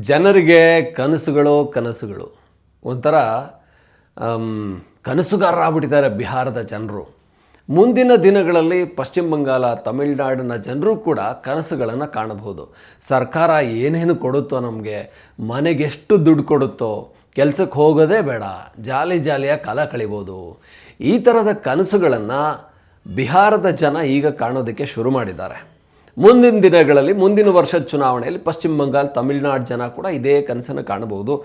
ಜನರಿಗೆ ಕನಸುಗಳು ಕನಸುಗಳು. ಒಂಥರ ಕನಸುಗಾರರಾಗ್ಬಿಟ್ಟಿದ್ದಾರೆ ಬಿಹಾರದ ಜನರು. ಮುಂದಿನ ದಿನಗಳಲ್ಲಿ ಪಶ್ಚಿಮ ಬಂಗಾಳ, ತಮಿಳುನಾಡಿನ ಜನರು ಕೂಡ ಕನಸುಗಳನ್ನು ಕಾಣಬಹುದು. ಸರ್ಕಾರ ಏನೇನು ಕೊಡುತ್ತೋ ನಮಗೆ, ಮನೆಗೆಷ್ಟು ದುಡ್ಡು ಕೊಡುತ್ತೋ, ಕೆಲಸಕ್ಕೆ ಹೋಗೋದೇ ಬೇಡ, ಜಾಲಿ ಜಾಲಿಯ ಕಾಲ ಕಳಿಬೋದು. ಈ ಥರದ ಕನಸುಗಳನ್ನು ಬಿಹಾರದ ಜನ ಈಗ ಕಾಣೋದಕ್ಕೆ ಶುರು ಮಾಡಿದ್ದಾರೆ. ಮುಂದಿನ ದಿನಗಳಲ್ಲಿ, ಮುಂದಿನ ವರ್ಷದ ಚುನಾವಣೆಯಲ್ಲಿ ಪಶ್ಚಿಮ ಬಂಗಾಳ, ತಮಿಳುನಾಡು ಜನ ಕೂಡ ಇದೇ ಕನಸನ್ನು ಕಾಣಬಹುದು.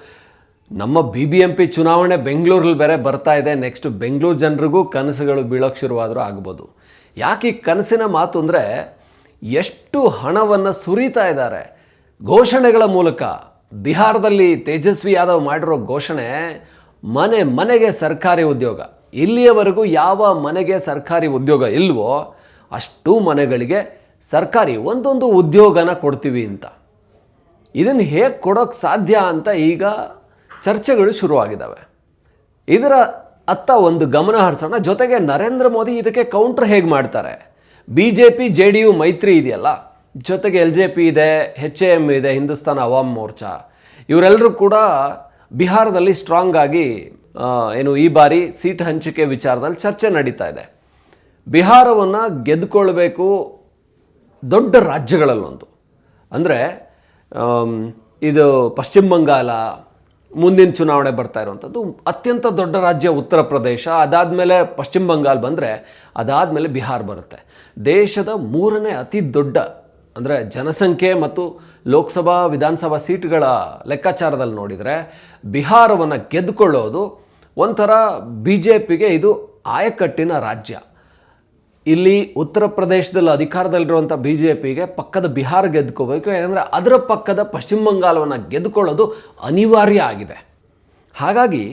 ನಮ್ಮ ಬಿ ಬಿ ಎಂ ಪಿ ಚುನಾವಣೆ ಬೆಂಗಳೂರಲ್ಲಿ ಬೇರೆ ಬರ್ತಾ ಇದೆ. ನೆಕ್ಸ್ಟ್ ಬೆಂಗಳೂರು ಜನರಿಗೂ ಕನಸುಗಳು ಬೀಳೋಕ್ಕೆ ಶುರುವಾದರೂ ಆಗ್ಬೋದು. ಯಾಕೆ ಈ ಕನಸಿನ ಮಾತು ಅಂದರೆ, ಎಷ್ಟು ಹಣವನ್ನು ಸುರಿತಾ ಇದ್ದಾರೆ. ಘೋಷಣೆಗಳ ಮೂಲಕ ಬಿಹಾರದಲ್ಲಿ ತೇಜಸ್ವಿ ಯಾದವ್ ಮಾಡಿರೋ ಘೋಷಣೆ, ಮನೆ ಮನೆಗೆ ಸರ್ಕಾರಿ ಉದ್ಯೋಗ. ಇಲ್ಲಿಯವರೆಗೂ ಯಾವ ಮನೆಗೆ ಸರ್ಕಾರಿ ಉದ್ಯೋಗ ಇಲ್ವೋ, ಅಷ್ಟು ಮನೆಗಳಿಗೆ ಸರ್ಕಾರಿ ಒಂದೊಂದು ಉದ್ಯೋಗನ ಕೊಡ್ತೀವಿ ಅಂತ. ಇದನ್ನು ಹೇಗೆ ಕೊಡೋಕ್ಕೆ ಸಾಧ್ಯ ಅಂತ ಈಗ ಚರ್ಚೆಗಳು ಶುರುವಾಗಿದ್ದಾವೆ ಇದರ ಅತ್ತ ಒಂದು ಗಮನ ಹರಿಸೋಣ. ಜೊತೆಗೆ ನರೇಂದ್ರ ಮೋದಿ ಇದಕ್ಕೆ ಕೌಂಟ್ರ್ ಹೇಗೆ ಮಾಡ್ತಾರೆ? B J P J D U ಮೈತ್ರಿ ಇದೆಯಲ್ಲ? ಜೊತೆಗೆ ಎಲ್ ಜೆ ಪಿ ಇದೆ ಎಚ್ ಎ ಎಂ ಇದೆ, ಹಿಂದೂಸ್ತಾನ್ ಅವಾಮ್ ಮೋರ್ಚಾ. ಇವರೆಲ್ಲರೂ ಕೂಡ ಬಿಹಾರದಲ್ಲಿ ಸ್ಟ್ರಾಂಗ್ ಆಗಿ ಏನು ಈ ಬಾರಿ ಸೀಟ್ ಹಂಚಿಕೆ ವಿಚಾರದಲ್ಲಿ ಚರ್ಚೆ ನಡೀತಾ ಇದೆ. ಬಿಹಾರವನ್ನು ಗೆದ್ದುಕೊಳ್ಬೇಕು ದೊಡ್ಡ ರಾಜ್ಯಗಳಲ್ಲೊಂದು. ಅಂದರೆ ಇದು ಪಶ್ಚಿಮ ಬಂಗಾಲ ಮುಂದಿನ ಚುನಾವಣೆ ಬರ್ತಾ ಇರುವಂಥದ್ದು ಅತ್ಯಂತ ದೊಡ್ಡ ರಾಜ್ಯ ಉತ್ತರ ಪ್ರದೇಶ. ಅದಾದಮೇಲೆ ಪಶ್ಚಿಮ ಬಂಗಾಲ್ ಬಂದರೆ ಅದಾದಮೇಲೆ ಬಿಹಾರ್ ಬರುತ್ತೆ. ದೇಶದ ಮೂರನೇ ಅತಿ ದೊಡ್ಡ, ಅಂದರೆ ಜನಸಂಖ್ಯೆ ಮತ್ತು ಲೋಕಸಭಾ, ವಿಧಾನಸಭಾ ಸೀಟ್ಗಳ ಲೆಕ್ಕಾಚಾರದಲ್ಲಿ ನೋಡಿದರೆ ಬಿಹಾರವನ್ನು ಗೆದ್ದುಕೊಳ್ಳೋದು ಒಂಥರ ಬಿ ಜೆ ಪಿಗೆ ಇದು ಆಯಕಟ್ಟಿನ ರಾಜ್ಯ. ಇಲ್ಲಿ ಉತ್ತರ ಪ್ರದೇಶದಲ್ಲಿ ಅಧಿಕಾರದಲ್ಲಿರುವಂಥ ಬಿ ಜೆ ಪಿಗೆ ಪಕ್ಕದ ಬಿಹಾರ್ ಗೆದ್ಕೋಬೇಕು. ಏನಂದರೆ ಅದರ ಪಕ್ಕದ ಪಶ್ಚಿಮ ಬಂಗಾಲವನ್ನು ಗೆದ್ದುಕೊಳ್ಳೋದು ಅನಿವಾರ್ಯ ಆಗಿದೆ. ಹಾಗಾಗಿ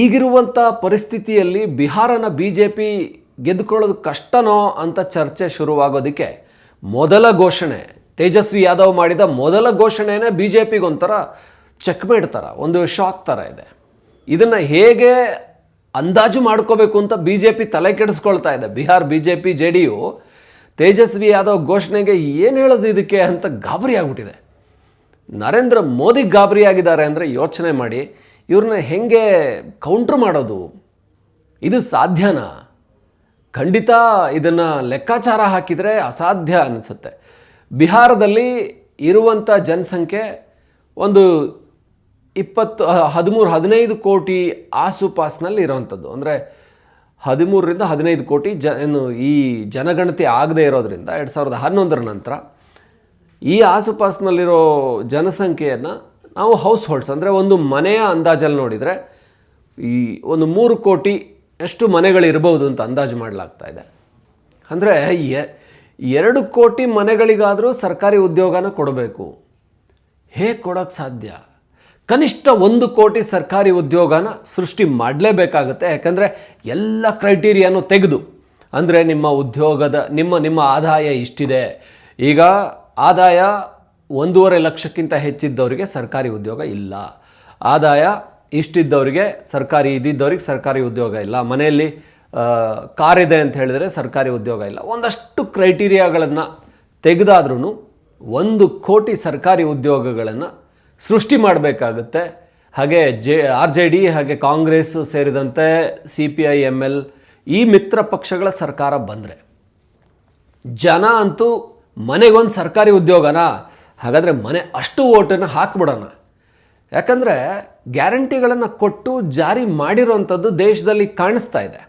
ಈಗಿರುವಂಥ ಪರಿಸ್ಥಿತಿಯಲ್ಲಿ ಬಿಹಾರನ ಬಿ ಜೆ ಪಿ ಗೆದ್ದುಕೊಳ್ಳೋದು ಕಷ್ಟನೋ ಅಂತ ಚರ್ಚೆ ಶುರುವಾಗೋದಕ್ಕೆ ಮೊದಲ ಘೋಷಣೆ, ತೇಜಸ್ವಿ ಯಾದವ್ ಮಾಡಿದ ಮೊದಲ ಘೋಷಣೆನೇ ಬಿ ಜೆ ಪಿಗೊಂಥರ ಚೆಕ್ಮೇಟ್ ಥರ ಒಂದು ಶಾಕ್ ಥರ ಇದೆ. ಇದನ್ನು ಹೇಗೆ ಅಂದಾಜು ಮಾಡ್ಕೋಬೇಕು ಅಂತ ಬಿ ಜೆ ಪಿ ತಲೆ ಕೆಡಿಸ್ಕೊಳ್ತಾ ಇದೆ. Bihar B J P J D U Tejashwi Yadav ಘೋಷಣೆಗೆ ಏನು ಹೇಳೋದು ಇದಕ್ಕೆ ಅಂತ ಗಾಬರಿ ಆಗ್ಬಿಟ್ಟಿದೆ. ನರೇಂದ್ರ ಮೋದಿ ಗಾಬರಿ ಆಗಿದ್ದಾರೆ ಅಂದರೆ ಯೋಚನೆ ಮಾಡಿ ಇವ್ರನ್ನ ಹೆಂಗೆ ಕೌಂಟ್ರ್ ಮಾಡೋದು? ಇದು ಸಾಧ್ಯನಾ? ಖಂಡಿತ ಇದನ್ನು ಲೆಕ್ಕಾಚಾರ ಹಾಕಿದರೆ ಅಸಾಧ್ಯ ಅನಿಸುತ್ತೆ. ಬಿಹಾರದಲ್ಲಿ ಇರುವಂಥ ಜನಸಂಖ್ಯೆ ಒಂದು ಇಪ್ಪತ್ತು ಹದಿಮೂರು, ಹದಿನೈದು ಕೋಟಿ ಆಸುಪಾಸಿನಲ್ಲಿ ಇರೋವಂಥದ್ದು ಅಂದರೆ ಹದಿಮೂರರಿಂದ ಹದಿನೈದು ಕೋಟಿ ಜ, ಏನು, ಈ ಜನಗಣತಿ ಆಗದೇ ಇರೋದರಿಂದ ಎರಡು ಸಾವಿರದ ಹನ್ನೊಂದರ ನಂತರ ಈ ಆಸುಪಾಸಿನಲ್ಲಿರೋ ಜನಸಂಖ್ಯೆಯನ್ನು ನಾವು ಹೌಸ್ ಹೋಲ್ಡ್ಸ್ ಅಂದರೆ ಒಂದು ಮನೆಯ ಅಂದಾಜಲ್ಲಿ ನೋಡಿದರೆ ಈ ಒಂದು ಮೂರು ಕೋಟಿ ಎಷ್ಟು ಮನೆಗಳಿರ್ಬೋದು ಅಂತ ಅಂದಾಜು ಮಾಡಲಾಗ್ತಾ ಇದೆ. ಅಂದರೆ ಎರಡು ಕೋಟಿ ಮನೆಗಳಿಗಾದರೂ ಸರ್ಕಾರಿ ಉದ್ಯೋಗನ ಕೊಡಬೇಕು. ಹೇಗೆ ಕೊಡೋಕ್ಕೆ ಸಾಧ್ಯ? ಕನಿಷ್ಠ ಒಂದು ಕೋಟಿ ಸರ್ಕಾರಿ ಉದ್ಯೋಗನ ಸೃಷ್ಟಿ ಮಾಡಲೇಬೇಕಾಗುತ್ತೆ. ಯಾಕಂದರೆ ಎಲ್ಲ ಕ್ರೈಟೀರಿಯಾನು ತೆಗೆದು, ಅಂದರೆ ನಿಮ್ಮ ಉದ್ಯೋಗದ, ನಿಮ್ಮ ನಿಮ್ಮ ಆದಾಯ ಇಷ್ಟಿದೆ. ಈಗ ಆದಾಯ ಒಂದೂವರೆ ಲಕ್ಷಕ್ಕಿಂತ ಹೆಚ್ಚಿದ್ದವರಿಗೆ ಸರ್ಕಾರಿ ಉದ್ಯೋಗ ಇಲ್ಲ. ಆದಾಯ ಇಷ್ಟಿದ್ದವರಿಗೆ ಸರ್ಕಾರಿ ಇದ್ದಿದ್ದವ್ರಿಗೆ ಸರ್ಕಾರಿ ಉದ್ಯೋಗ ಇಲ್ಲ. ಮನೆಯಲ್ಲಿ ಕಾರಿದೆ ಅಂತ ಹೇಳಿದರೆ ಸರ್ಕಾರಿ ಉದ್ಯೋಗ ಇಲ್ಲ. ಒಂದಷ್ಟು ಕ್ರೈಟೀರಿಯಾಗಳನ್ನು ತೆಗೆದಾದ್ರೂ ಒಂದು ಕೋಟಿ ಸರ್ಕಾರಿ ಉದ್ಯೋಗಗಳನ್ನು ಸೃಷ್ಟಿ ಮಾಡಬೇಕಾಗುತ್ತೆ. ಹಾಗೆ ಜೆ, ಆರ್ ಜೆ ಡಿ ಹಾಗೆ ಕಾಂಗ್ರೆಸ್ ಸೇರಿದಂತೆ C P I M L ಈ ಮಿತ್ರ ಪಕ್ಷಗಳ ಸರ್ಕಾರ ಬಂದರೆ ಜನ ಅಂತೂ ಮನೆಗೊಂದು ಸರ್ಕಾರಿ ಉದ್ಯೋಗನ? ಹಾಗಾದರೆ ಮನೆ ಅಷ್ಟು ಓಟನ್ನು ಹಾಕ್ಬಿಡೋಣ. ಯಾಕಂದರೆ ಗ್ಯಾರಂಟಿಗಳನ್ನು ಕೊಟ್ಟು ಜಾರಿ ಮಾಡಿರೋವಂಥದ್ದು ದೇಶದಲ್ಲಿ ಕಾಣಿಸ್ತಾ ಇದೆ.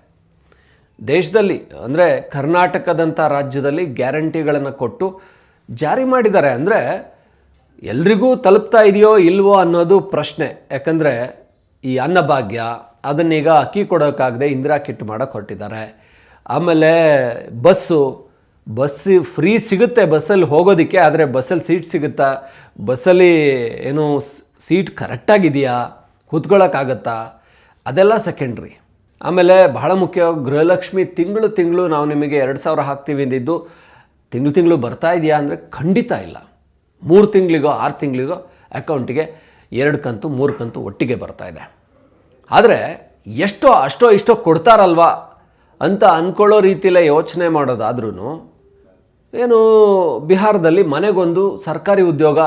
ದೇಶದಲ್ಲಿ, ಅಂದರೆ ಕರ್ನಾಟಕದಂಥ ರಾಜ್ಯದಲ್ಲಿ ಗ್ಯಾರಂಟಿಗಳನ್ನು ಕೊಟ್ಟು ಜಾರಿ ಮಾಡಿದ್ದಾರೆ. ಅಂದರೆ ಎಲ್ರಿಗೂ ತಲುಪ್ತಾ ಇದೆಯೋ ಇಲ್ವೋ ಅನ್ನೋದು ಪ್ರಶ್ನೆ. ಯಾಕಂದರೆ ಈ ಅನ್ನಭಾಗ್ಯ ಅದನ್ನೀಗ ಅಕ್ಕಿ ಕೊಡೋಕ್ಕಾಗದೆ ಇಂದಿರಾ ಕಿಟ್ ಮಾಡೋಕ್ಕೆ ಹೊರಟಿದ್ದಾರೆ. ಆಮೇಲೆ ಬಸ್ಸು ಬಸ್ ಫ್ರೀ ಸಿಗುತ್ತೆ ಬಸ್ಸಲ್ಲಿ ಹೋಗೋದಕ್ಕೆ, ಆದರೆ ಬಸ್ಸಲ್ಲಿ ಸೀಟ್ ಸಿಗುತ್ತಾ? ಬಸ್ಸಲ್ಲಿ ಏನು ಸೀಟ್ ಕರೆಕ್ಟಾಗಿದೆಯಾ? ಕೂತ್ಕೊಳ್ಳೋಕ್ಕಾಗತ್ತಾ ಅದೆಲ್ಲ ಸೆಕೆಂಡ್ರಿ. ಆಮೇಲೆ ಬಹಳ ಮುಖ್ಯವಾಗಿ ಗೃಹಲಕ್ಷ್ಮಿ ತಿಂಗಳು ತಿಂಗಳು ನಾವು ನಿಮಗೆ ಎರಡು ಸಾವಿರ ಹಾಕ್ತೀವಿ ಅಂದಿದ್ದು, ತಿಂಗಳು ತಿಂಗಳು ಬರ್ತಾ ಇದೆಯಾ ಅಂದರೆ ಖಂಡಿತ ಇಲ್ಲ. ಮೂರು ತಿಂಗಳಿಗೋ, ಆರು ತಿಂಗಳಿಗೋ ಅಕೌಂಟಿಗೆ ಎರಡು ಕಂತು, ಮೂರು ಕಂತು ಒಟ್ಟಿಗೆ ಬರ್ತಾ ಇದೆ. ಆದರೆ ಎಷ್ಟೋ, ಅಷ್ಟೋ ಇಷ್ಟೋ ಕೊಡ್ತಾರಲ್ವಾ ಅಂತ ಅಂದ್ಕೊಳ್ಳೋ ರೀತಿಯಲ್ಲೇ ಯೋಚನೆ ಮಾಡೋದಾದ್ರೂ ಏನು ಬಿಹಾರದಲ್ಲಿ ಮನೆಗೊಂದು ಸರ್ಕಾರಿ ಉದ್ಯೋಗ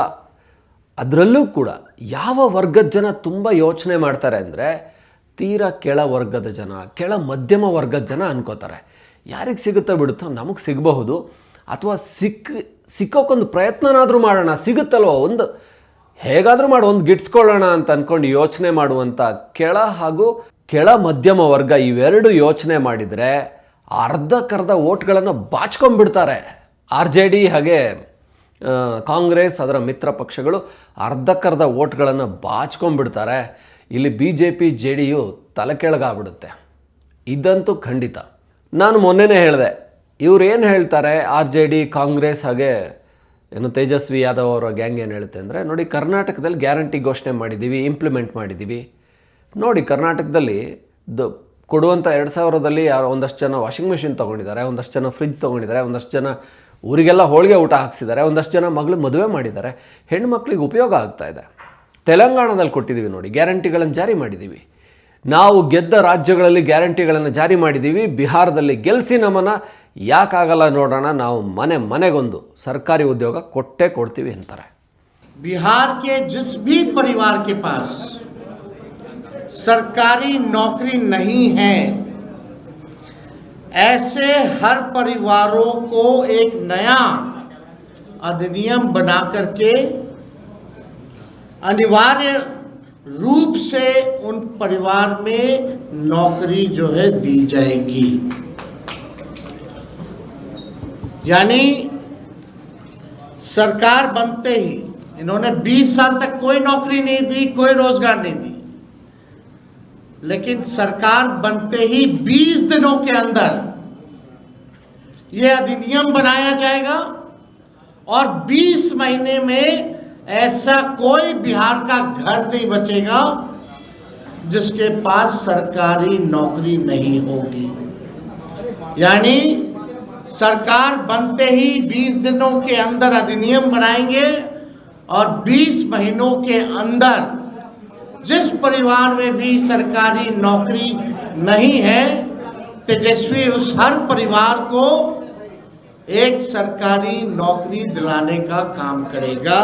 ಅದರಲ್ಲೂ ಕೂಡ ಯಾವ ವರ್ಗದ ಜನ ತುಂಬ ಯೋಚನೆ ಮಾಡ್ತಾರೆ ಅಂದರೆ ತೀರ ಕೆಳ ವರ್ಗದ ಜನ, ಕೆಳ ಮಧ್ಯಮ ವರ್ಗದ ಜನ ಅನ್ಕೋತಾರೆ. ಯಾರಿಗೆ ಸಿಗುತ್ತೋ ಬಿಡುತ್ತೋ ನಮಗೆ ಸಿಗಬಹುದು. ಅಥವಾ ಸಿಕ್ಕ ಸಿಕ್ಕೋಕ್ಕೊಂದು ಪ್ರಯತ್ನನಾದರೂ ಮಾಡೋಣ, ಸಿಗುತ್ತಲ್ವ? ಒಂದು ಹೇಗಾದರೂ ಮಾಡಿ, ಒಂದು ಗಿಟ್ಸ್ಕೊಳ್ಳೋಣ ಅಂತ ಅಂದ್ಕೊಂಡು ಯೋಚನೆ ಮಾಡುವಂಥ ಕೆಳ ಹಾಗೂ ಕೆಳ ಮಧ್ಯಮ ವರ್ಗ ಇವೆರಡು ಯೋಚನೆ ಮಾಡಿದರೆ ಅರ್ಧಕ್ಕರ್ಧ ಓಟ್ಗಳನ್ನು ಬಾಚ್ಕೊಂಡ್ಬಿಡ್ತಾರೆ. ಆರ್ ಜೆ ಡಿ ಹಾಗೆ ಕಾಂಗ್ರೆಸ್, ಅದರ ಮಿತ್ರ ಪಕ್ಷಗಳು ಅರ್ಧಕ್ಕರ್ಧ ಓಟ್ಗಳನ್ನು ಬಾಚ್ಕೊಂಡ್ಬಿಡ್ತಾರೆ. ಇಲ್ಲಿ B J P, J D U ತಲೆ ಕೆಳಗಾಗ್ಬಿಡುತ್ತೆ. ಇದಂತೂ ಖಂಡಿತ. ನಾನು ಮೊನ್ನೆನೇ ಹೇಳಿದೆ ಇವ್ರು ಏನು ಹೇಳ್ತಾರೆ? ಆರ್ ಜೆ ಡಿ, ಕಾಂಗ್ರೆಸ್ ಹಾಗೆ ಏನು ತೇಜಸ್ವಿ ಯಾದವ್ ಅವರ ಗ್ಯಾಂಗ್ ಏನು ಹೇಳುತ್ತೆ ಅಂದರೆ, ನೋಡಿ ಕರ್ನಾಟಕದಲ್ಲಿ ಗ್ಯಾರಂಟಿ ಘೋಷಣೆ ಮಾಡಿದ್ದೀವಿ ಇಂಪ್ಲಿಮೆಂಟ್ ಮಾಡಿದ್ದೀವಿ. ನೋಡಿ ಕರ್ನಾಟಕದಲ್ಲಿ ದ ಕೊಡುವಂಥ ಎರಡು ಸಾವಿರದಲ್ಲಿ ಯಾರು ಒಂದಷ್ಟು ಜನ ವಾಷಿಂಗ್ ಮೆಷಿನ್ ತೊಗೊಂಡಿದ್ದಾರೆ, ಒಂದಷ್ಟು ಜನ ಫ್ರಿಜ್ ತೊಗೊಂಡಿದ್ದಾರೆ, ಒಂದಷ್ಟು ಜನ ಊರಿಗೆಲ್ಲ ಹೋಳಿಗೆ ಊಟ ಹಾಕ್ಸಿದ್ದಾರೆ, ಒಂದಷ್ಟು ಜನ ಮಗಳು ಮದುವೆ ಮಾಡಿದ್ದಾರೆ. ಹೆಣ್ಮಕ್ಳಿಗೆ ಉಪಯೋಗ ಆಗ್ತಾ ಇದೆ. ತೆಲಂಗಾಣದಲ್ಲಿ ಕೊಟ್ಟಿದ್ದೀವಿ ನೋಡಿ, ಗ್ಯಾರಂಟಿಗಳನ್ನು ಜಾರಿ ಮಾಡಿದ್ದೀವಿ. ನಾವು ಗೆದ್ದ ರಾಜ್ಯಗಳಲ್ಲಿ ಗ್ಯಾರಂಟಿಗಳನ್ನು ಜಾರಿ ಮಾಡಿದ್ದೀವಿ, ಬಿಹಾರದಲ್ಲಿ ಗೆಲ್ಸಿ ನಮ್ಮನ್ನು ಯಾಕಾಗಲ್ಲ ನೋಡೋಣ ನಾವು ಮನೆ ಮನೆಗೊಂದು ಸರ್ಕಾರಿ ಉದ್ಯೋಗ ಕೊಟ್ಟೇ ಕೊಡ್ತೀವಿ ಅಂತಾರೆ बिहार के जिस भी परिवार के पास सरकारी नौकरी नहीं है ऐसे हर परिवारों को एक नया अधिनियम बना करके अनिवार्य रूप से उन परिवार में नौकरी जो है दी जाएगी यानी सरकार बनते ही, इन्होंने 20 साल तक कोई नौकरी नहीं दी, कोई रोज़गार नहीं दी। लेकिन सरकार बनते ही 20 दिनों के अंदर यह अधिनियम बनाया जाएगा और 20 महीने में ऐसा कोई बिहार का घर नहीं बचेगा जिसके पास सरकारी नौकरी नहीं होगी। यानी सरकार बनते ही 20 दिनों के अंदर अधिनियम बनाएंगे और 20 महीनों के अंदर जिस परिवार में भी सरकारी नौकरी नहीं है तेजस्वी उस हर परिवार को एक सरकारी नौकरी दिलाने का काम करेगा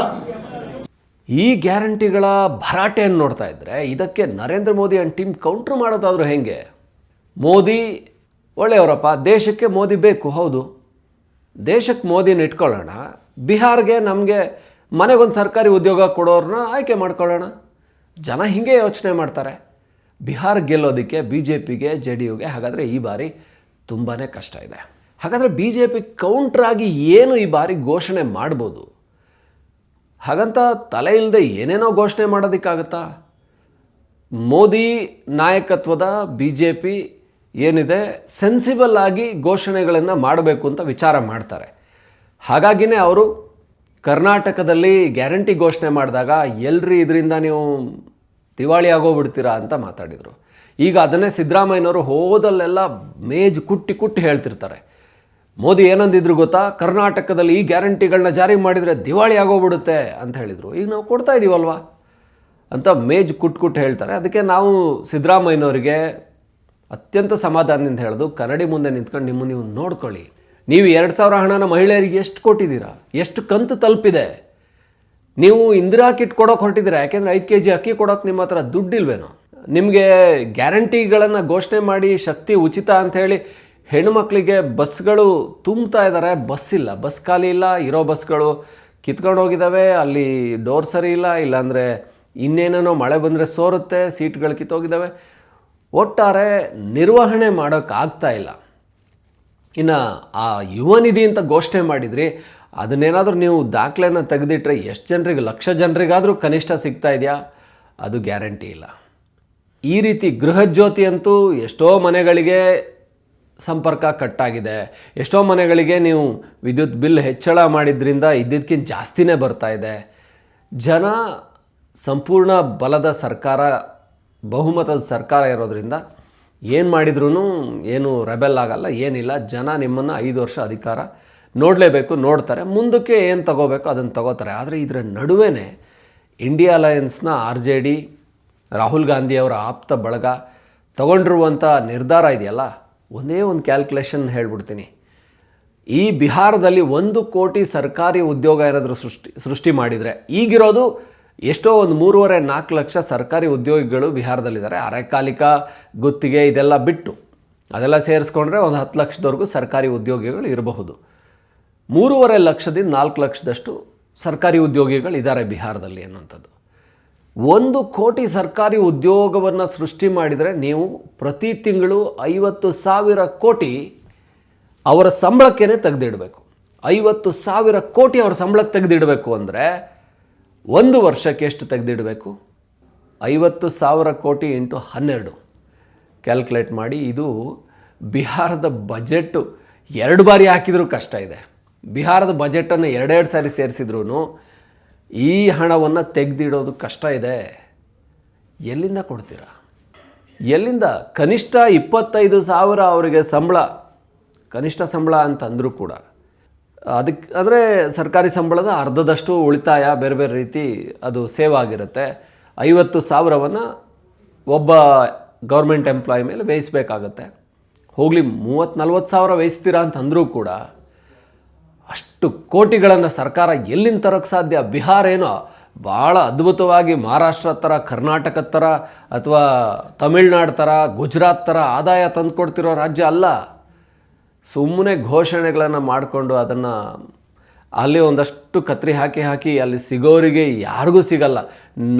ಈ ಗ್ಯಾರಂಟಿಗಳ ಭರಾಟೆಯನ್ನು ನೋಡ್ತಾ ಇದ್ದರೆ ಇದಕ್ಕೆ Narendra Modi and team counter ಮಾಡೋದಾದರೂ ಹೆಂಗೆ ಮೋದಿ ಒಳ್ಳೆಯವರಪ್ಪ, ದೇಶಕ್ಕೆ ಮೋದಿ ಬೇಕು, ಹೌದು. ದೇಶಕ್ಕೆ ಮೋದಿನ ಇಟ್ಕೊಳ್ಳೋಣ. ಬಿಹಾರ್ಗೆ ನಮಗೆ ಮನೆಗೊಂದು ಸರ್ಕಾರಿ ಉದ್ಯೋಗ ಕೊಡೋರನ್ನ ಆಯ್ಕೆ ಮಾಡ್ಕೊಳ್ಳೋಣ. ಜನ ಹೀಗೆ ಯೋಚನೆ ಮಾಡ್ತಾರೆ. ಬಿಹಾರ್ ಗೆಲ್ಲೋದಕ್ಕೆ ಬಿ ಜೆ ಪಿಗೆ ಜೆ ಡಿ ಯುಗೆ ಹಾಗಾದರೆ ಈ ಬಾರಿ ತುಂಬಾ ಕಷ್ಟ ಇದೆ. ಹಾಗಾದರೆ ಬಿ ಜೆ ಪಿ ಕೌಂಟ್ರಾಗಿ ಏನು ಈ ಬಾರಿ ಘೋಷಣೆ ಮಾಡ್ಬೋದು? ಹಾಗಂತ ತಲೆ ಇಲ್ಲದೆ ಏನೇನೋ ಘೋಷಣೆ ಮಾಡೋದಕ್ಕಾಗತ್ತಾ? ಮೋದಿ ನಾಯಕತ್ವದ ಬಿ ಜೆ ಪಿ ಏನಿದೆ? ಸೆನ್ಸಿಬಲ್ ಆಗಿ ಘೋಷಣೆಗಳನ್ನು ಮಾಡಬೇಕು ಅಂತ ವಿಚಾರ ಮಾಡ್ತಾರೆ. ಹಾಗಾಗಿನೇ ಅವರು ಕರ್ನಾಟಕದಲ್ಲಿ ಗ್ಯಾರಂಟಿ ಘೋಷಣೆ ಮಾಡಿದಾಗ ಎಲ್ರಿ ಇದರಿಂದ ನೀವು ದಿವಾಳಿ ಆಗೋಗ್ಬಿಡ್ತೀರಾ ಅಂತ ಮಾತಾಡಿದರು. ಈಗ ಅದನ್ನೇ ಸಿದ್ದರಾಮಯ್ಯನವರು ಹೋದಲ್ಲೆಲ್ಲ ಮೇಜ್ ಕುಟ್ಟಿ ಕುಟ್ಟಿ ಹೇಳ್ತಿರ್ತಾರೆ. ಮೋದಿ ಏನಂದಿದ್ರು ಗೊತ್ತಾ? ಕರ್ನಾಟಕದಲ್ಲಿ ಈ ಗ್ಯಾರಂಟಿಗಳನ್ನ ಜಾರಿ ಮಾಡಿದರೆ ದಿವಾಳಿ ಆಗೋಗ್ಬಿಡುತ್ತೆ ಅಂತ ಹೇಳಿದರು. ಈಗ ನಾವು ಕೊಡ್ತಾ ಇದ್ದೀವಲ್ವಾ ಅಂತ ಮೇಜ್ ಕುಟ್ ಕುಟ್ಟು ಹೇಳ್ತಾರೆ. ಅದಕ್ಕೆ ನಾವು ಸಿದ್ದರಾಮಯ್ಯನವರಿಗೆ ಅತ್ಯಂತ ಸಮಾಧಾನದಿಂದ ಹೇಳೋದು, ಕನ್ನಡಿ ಮುಂದೆ ನಿಂತ್ಕೊಂಡು ನಿಮ್ಮನ್ನು ನೀವು ನೋಡ್ಕೊಳ್ಳಿ. ನೀವು ಎರಡು ಸಾವಿರ ಹಣನ ಮಹಿಳೆಯರಿಗೆ ಎಷ್ಟು ಕೊಟ್ಟಿದ್ದೀರಾ? ಎಷ್ಟು ಕಂತು ತಲುಪಿದೆ? ನೀವು ಇಂದಿರಾ ಕಿಟ್ ಕೊಡೋಕೆ ಹೊರಟಿದ್ದೀರಾ? ಯಾಕೆಂದರೆ ಐದು ಕೆ ಜಿ ಅಕ್ಕಿ ಕೊಡೋಕೆ ನಿಮ್ಮ ಹತ್ರ ದುಡ್ಡಿಲ್ವೇನೋ? ನಿಮಗೆ ಗ್ಯಾರಂಟಿಗಳನ್ನು ಘೋಷಣೆ ಮಾಡಿ ಶಕ್ತಿ ಉಚಿತ ಅಂಥೇಳಿ ಹೆಣ್ಣುಮಕ್ಕಳಿಗೆ ಬಸ್ಗಳು ತುಂಬ್ತಾ ಇದ್ದಾರೆ. ಬಸ್ ಇಲ್ಲ. ಬಸ್ ಖಾಲಿ ಇಲ್ಲ. ಇರೋ ಬಸ್ಗಳು ಕಿತ್ಕೊಂಡು ಹೋಗಿದ್ದಾವೆ. ಅಲ್ಲಿ ಡೋರ್ ಸರಿ ಇಲ್ಲ. ಇಲ್ಲಾಂದರೆ ಇನ್ನೇನೇನೋ ಮಳೆ ಬಂದರೆ ಸೋರುತ್ತೆ. ಸೀಟ್ಗಳು ಕಿತ್ತೋಗಿದ್ದಾವೆ. ಒಟ್ಟಾರೆ ನಿರ್ವಹಣೆ ಮಾಡೋಕ್ಕಾಗ್ತಾ ಇಲ್ಲ. ಇನ್ನು ಆ ಯುವ ನಿಧಿ ಅಂತ ಘೋಷಣೆ ಮಾಡಿದ್ರಿ ಅದನ್ನೇನಾದರೂ ನೀವು ದಾಖಲೆನ ತೆಗೆದಿಟ್ರೆ ಎಷ್ಟು ಜನರಿಗೆ, ಲಕ್ಷ ಜನರಿಗಾದರೂ ಕನಿಷ್ಠ ಸಿಗ್ತಾ ಇದೆಯಾ? ಅದು ಗ್ಯಾರಂಟಿ ಇಲ್ಲ. ಈ ರೀತಿ ಗೃಹಜ್ಯೋತಿ ಅಂತೂ ಎಷ್ಟೋ ಮನೆಗಳಿಗೆ ಸಂಪರ್ಕ ಕಟ್ಟಾಗಿದೆ. ಎಷ್ಟೋ ಮನೆಗಳಿಗೆ ನೀವು ವಿದ್ಯುತ್ ಬಿಲ್ ಹೆಚ್ಚಳ ಮಾಡಿದ್ರಿಂದ ಇದ್ದಿದ್ದಕ್ಕಿಂತ ಜಾಸ್ತಿನೇ ಬರ್ತಾ ಇದೆ. ಜನ ಸಂಪೂರ್ಣ ಬಲದ ಸರ್ಕಾರ ಬಹುಮತದ ಸರ್ಕಾರ ಇರೋದ್ರಿಂದ ಏನು ಮಾಡಿದ್ರೂ ಏನು ರೆಬೆಲ್ ಆಗಲ್ಲ, ಏನಿಲ್ಲ. ಜನ ನಿಮ್ಮನ್ನು ಐದು ವರ್ಷ ಅಧಿಕಾರ ನೋಡಲೇಬೇಕು, ನೋಡ್ತಾರೆ. ಮುಂದಕ್ಕೆ ಏನು ತಗೋಬೇಕು ಅದನ್ನು ತಗೋತಾರೆ. ಆದರೆ ಇದರ ನಡುವೆ ಇಂಡಿಯಾ ಅಲಯನ್ಸ್ನ ಆರ್ ಜೆ ಡಿ, ರಾಹುಲ್ ಗಾಂಧಿಯವರ ಆಪ್ತ ಬಳಗ ತಗೊಂಡಿರುವಂಥ ನಿರ್ಧಾರ ಇದೆಯಲ್ಲ? ಒಂದೇ ಒಂದು ಕ್ಯಾಲ್ಕುಲೇಷನ್ ಹೇಳ್ಬಿಡ್ತೀನಿ. ಈ ಬಿಹಾರದಲ್ಲಿ ಒಂದು ಕೋಟಿ ಸರ್ಕಾರಿ ಉದ್ಯೋಗ ಏನಾದರೂ ಸೃಷ್ಟಿ ಸೃಷ್ಟಿ ಮಾಡಿದರೆ ಈಗಿರೋದು ಎಷ್ಟೋ ಒಂದು ಮೂರುವರೆ ನಾಲ್ಕು ಲಕ್ಷ ಸರ್ಕಾರಿ ಉದ್ಯೋಗಿಗಳು ಬಿಹಾರದಲ್ಲಿದ್ದಾರೆ. ಅರೆಕಾಲಿಕ ಗುತ್ತಿಗೆ ಇದೆಲ್ಲ ಬಿಟ್ಟು ಅದೆಲ್ಲ ಸೇರಿಸ್ಕೊಂಡ್ರೆ ಒಂದು ಹತ್ತು ಲಕ್ಷದವರೆಗೂ ಸರ್ಕಾರಿ ಉದ್ಯೋಗಿಗಳು ಇರಬಹುದು. ಮೂರುವರೆ ಲಕ್ಷದಿಂದ ನಾಲ್ಕು ಲಕ್ಷದಷ್ಟು ಸರ್ಕಾರಿ ಉದ್ಯೋಗಿಗಳು ಇದ್ದಾರೆ ಬಿಹಾರದಲ್ಲಿ ಅನ್ನುವಂಥದ್ದು. ಒಂದು ಕೋಟಿ ಸರ್ಕಾರಿ ಉದ್ಯೋಗವನ್ನು ಸೃಷ್ಟಿ ಮಾಡಿದರೆ ನೀವು ಪ್ರತಿ ತಿಂಗಳು ಐವತ್ತು ಸಾವಿರ ಕೋಟಿ ಅವರ ಸಂಬಳಕ್ಕೇ ತೆಗೆದಿಡಬೇಕು. ಐವತ್ತು ಸಾವಿರ ಕೋಟಿ ಅವರ ಸಂಬಳಕ್ಕೆ ತೆಗೆದಿಡಬೇಕು ಅಂದರೆ ಒಂದು ವರ್ಷಕ್ಕೆ ಎಷ್ಟು ತೆಗೆದಿಡಬೇಕು? ಐವತ್ತು ಸಾವಿರ ಕೋಟಿ ಇಂಟು ಹನ್ನೆರಡು. ಕ್ಯಾಲ್ಕುಲೇಟ್ ಮಾಡಿ ಇದು ಬಿಹಾರದ ಬಜೆಟ್ಟು ಎರಡು ಬಾರಿ ಹಾಕಿದರೂ ಕಷ್ಟ ಇದೆ. ಬಿಹಾರದ ಬಜೆಟನ್ನು ಎರಡೆರಡು ಸಾರಿ ಸೇರಿಸಿದ್ರೂ ಈ ಹಣವನ್ನು ತೆಗೆದಿಡೋದು ಕಷ್ಟ ಇದೆ. ಎಲ್ಲಿಂದ ಕೊಡ್ತೀರಾ? ಎಲ್ಲಿಂದ? ಕನಿಷ್ಠ ಇಪ್ಪತ್ತೈದು ಸಾವಿರ ಅವರಿಗೆ ಸಂಬಳ, ಕನಿಷ್ಠ ಸಂಬಳ ಅಂತಂದರೂ ಕೂಡ. ಅದಕ್ಕೆ ಅಂದರೆ ಸರ್ಕಾರಿ ಸಂಬಳದ ಅರ್ಧದಷ್ಟು ಉಳಿತಾಯ ಬೇರೆ ಬೇರೆ ರೀತಿ ಅದು ಸೇವ್ ಆಗಿರುತ್ತೆ. ಐವತ್ತು ಸಾವಿರವನ್ನು ಒಬ್ಬ ಗೌರ್ಮೆಂಟ್ ಎಂಪ್ಲಾಯ್ ಮೇಲೆ ಬೇಯಿಸಬೇಕಾಗತ್ತೆ ಹೋಗಲಿ ಮೂವತ್ತು ನಲ್ವತ್ತು ಸಾವಿರ ಬೇಯಿಸ್ತೀರಾ ಅಂತಂದರೂ ಕೂಡ ಅಷ್ಟು ಕೋಟಿಗಳನ್ನು ಸರ್ಕಾರ ಎಲ್ಲಿಂದ ತರೋಕ್ಕೆ ಸಾಧ್ಯ? ಬಿಹಾರ ಏನೋ ಭಾಳ ಅದ್ಭುತವಾಗಿ ಮಹಾರಾಷ್ಟ್ರ ಥರ ಕರ್ನಾಟಕ ಥರ ಅಥವಾ ತಮಿಳ್ನಾಡು ಥರ ಗುಜರಾತ್ ಥರ ಆದಾಯ ತಂದುಕೊಡ್ತಿರೋ ರಾಜ್ಯ ಅಲ್ಲ. ಸುಮ್ಮನೆ ಘೋಷಣೆಗಳನ್ನು ಮಾಡಿಕೊಂಡು ಅದನ್ನು ಅಲ್ಲಿ ಒಂದಷ್ಟು ಕತ್ರಿ ಹಾಕಿ ಹಾಕಿ ಅಲ್ಲಿ ಸಿಗೋರಿಗೆ ಯಾರಿಗೂ ಸಿಗಲ್ಲ.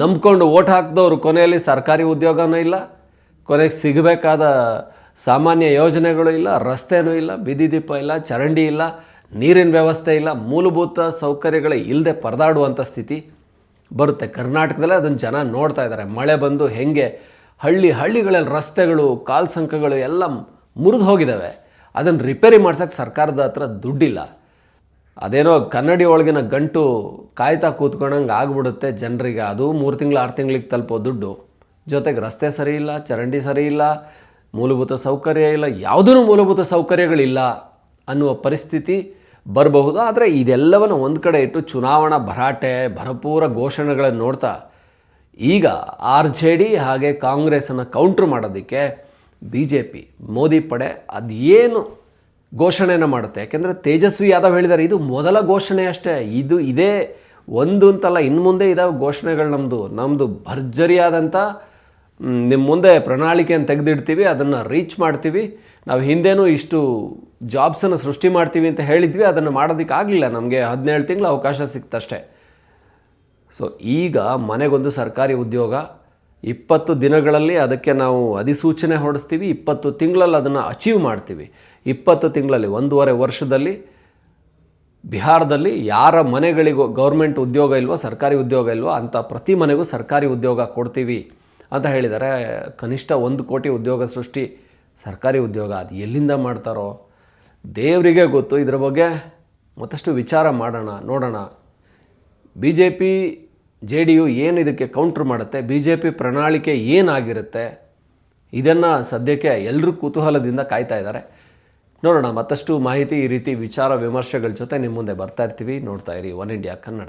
ನಂಬ್ಕೊಂಡು ಓಟ್ ಹಾಕಿದವರು ಕೊನೆಯಲ್ಲಿ ಸರ್ಕಾರಿ ಉದ್ಯೋಗನೂ ಇಲ್ಲ, ಕೊನೆಗೆ ಸಿಗಬೇಕಾದ ಸಾಮಾನ್ಯ ಯೋಜನೆಗಳು ಇಲ್ಲ, ರಸ್ತೆನೂ ಇಲ್ಲ, ಬೀದಿ ದೀಪ ಇಲ್ಲ, ಚರಂಡಿ ಇಲ್ಲ, ನೀರಿನ ವ್ಯವಸ್ಥೆ ಇಲ್ಲ, ಮೂಲಭೂತ ಸೌಕರ್ಯಗಳೇ ಇಲ್ಲದೆ ಪರದಾಡುವಂಥ ಸ್ಥಿತಿ ಬರುತ್ತೆ. ಕರ್ನಾಟಕದಲ್ಲೇ ಅದನ್ನು ಜನ ನೋಡ್ತಾ ಇದ್ದಾರೆ. ಮಳೆ ಬಂದು ಹೆಂಗೆ ಹಳ್ಳಿ ಹಳ್ಳಿಗಳಲ್ಲಿ ರಸ್ತೆಗಳು, ಕಾಲ್ಸಂಕಗಳು ಎಲ್ಲ ಮುರಿದು ಹೋಗಿದ್ದಾವೆ. ಅದನ್ನು ರಿಪೇರಿ ಮಾಡ್ಸೋಕ್ಕೆ ಸರ್ಕಾರದ ಹತ್ರ ದುಡ್ಡಿಲ್ಲ. ಅದೇನೋ ಕನ್ನಡಿ ಒಳಗಿನ ಗಂಟು ಕಾಯ್ತಾ ಕೂತ್ಕೊಂಡಂಗೆ ಆಗ್ಬಿಡುತ್ತೆ ಜನರಿಗೆ. ಅದು ಮೂರು ತಿಂಗಳು, ಆರು ತಿಂಗಳಿಗೆ ತಲುಪೋ ದುಡ್ಡು. ಜೊತೆಗೆ ರಸ್ತೆ ಸರಿ ಇಲ್ಲ, ಚರಂಡಿ ಸರಿ ಇಲ್ಲ, ಮೂಲಭೂತ ಸೌಕರ್ಯ ಇಲ್ಲ ಯಾವುದೂ ಮೂಲಭೂತ ಸೌಕರ್ಯಗಳಿಲ್ಲ ಅನ್ನುವ ಪರಿಸ್ಥಿತಿ ಬರಬಹುದು. ಆದರೆ ಇದೆಲ್ಲವನ್ನು ಒಂದು ಕಡೆ ಇಟ್ಟು ಚುನಾವಣಾ ಭರಾಟೆ, ಭರಪೂರ ಘೋಷಣೆಗಳನ್ನು ನೋಡ್ತಾ ಈಗ ಆರ್ ಜೆ ಡಿ ಹಾಗೆ ಕಾಂಗ್ರೆಸನ್ನು ಕೌಂಟ್ರ್ ಮಾಡೋದಕ್ಕೆ ಬಿ ಜೆ ಪಿ ಮೋದಿ ಪಡೆ ಅದೇನು ಘೋಷಣೆಯನ್ನು ಮಾಡುತ್ತೆ? ಯಾಕೆಂದರೆ ತೇಜಸ್ವಿ ಯಾದವ್ ಹೇಳಿದ್ದಾರೆ ಇದು ಮೊದಲ ಘೋಷಣೆ ಅಷ್ಟೇ, ಇದು ಇದೇ ಒಂದು ಅಂತಲ್ಲ ಇನ್ನು ಮುಂದೆ ಇದಾವೆ ಘೋಷಣೆಗಳು ನಮ್ಮದು ನಮ್ಮದು ಭರ್ಜರಿಯಾದಂಥ ನಿಮ್ಮ ಮುಂದೆ ಪ್ರಣಾಳಿಕೆಯನ್ನು ತೆಗೆದಿಡ್ತೀವಿ, ಅದನ್ನು ರೀಚ್ ಮಾಡ್ತೀವಿ. ನಾವು ಹಿಂದೆನೂ ಇಷ್ಟು ಜಾಬ್ಸನ್ನು ಸೃಷ್ಟಿ ಮಾಡ್ತೀವಿ ಅಂತ ಹೇಳಿದ್ವಿ, ಅದನ್ನು ಮಾಡೋದಕ್ಕೆ ಆಗಲಿಲ್ಲ. ನಮಗೆ ಹದಿನೇಳು ತಿಂಗಳು ಅವಕಾಶ ಸಿಕ್ತಷ್ಟೇ. ಸೊ ಈಗ ಮನೆಗೊಂದು ಸರ್ಕಾರಿ ಉದ್ಯೋಗ ಇಪ್ಪತ್ತು ದಿನಗಳಲ್ಲಿ ಅದಕ್ಕೆ ನಾವು ಅಧಿಸೂಚನೆ ಹೊರಡಿಸ್ತೀವಿ, ಇಪ್ಪತ್ತು ತಿಂಗಳಲ್ಲಿ ಅದನ್ನು ಅಚೀವ್ ಮಾಡ್ತೀವಿ. ಇಪ್ಪತ್ತು ತಿಂಗಳಲ್ಲಿ, ಒಂದೂವರೆ ವರ್ಷದಲ್ಲಿ, ಬಿಹಾರದಲ್ಲಿ ಯಾರ ಮನೆಗಳಿಗೂ ಗೌರ್ಮೆಂಟ್ ಉದ್ಯೋಗ ಇಲ್ವೋ, ಸರ್ಕಾರಿ ಉದ್ಯೋಗ ಇಲ್ವೋ ಅಂಥ ಪ್ರತಿ ಮನೆಗೂ ಸರ್ಕಾರಿ ಉದ್ಯೋಗ ಕೊಡ್ತೀವಿ ಅಂತ ಹೇಳಿದ್ದಾರೆ ಕನಿಷ್ಠ ಒಂದು ಕೋಟಿ ಉದ್ಯೋಗ ಸೃಷ್ಟಿ ಸರ್ಕಾರಿ ಉದ್ಯೋಗ ಅದು ಎಲ್ಲಿಂದ ಮಾಡ್ತಾರೋ ದೇವರಿಗೆ ಗೊತ್ತು. ಇದರ ಬಗ್ಗೆ ಮತ್ತಷ್ಟು ವಿಚಾರ ಮಾಡೋಣ, ನೋಡೋಣ. B J P J D U ಏನು ಇದಕ್ಕೆ ಕೌಂಟ್ರ್ ಮಾಡುತ್ತೆ? ಬಿ ಜೆ ಪಿ ಪ್ರಣಾಳಿಕೆ ಏನಾಗಿರುತ್ತೆ? ಇದನ್ನು ಸದ್ಯಕ್ಕೆ ಎಲ್ಲರೂ ಕುತೂಹಲದಿಂದ ಕಾಯ್ತಾ ಇದ್ದಾರೆ. ನೋಡೋಣ, ಮತ್ತಷ್ಟು ಮಾಹಿತಿ, ಈ ರೀತಿ ವಿಚಾರ, ವಿಮರ್ಶೆಗಳ ಜೊತೆ ನಿಮ್ಮ ಮುಂದೆ ಬರ್ತಾ ಇರ್ತೀವಿ. ನೋಡ್ತಾ ಇರಿ, ಒನ್ ಇಂಡಿಯಾ ಕನ್ನಡ.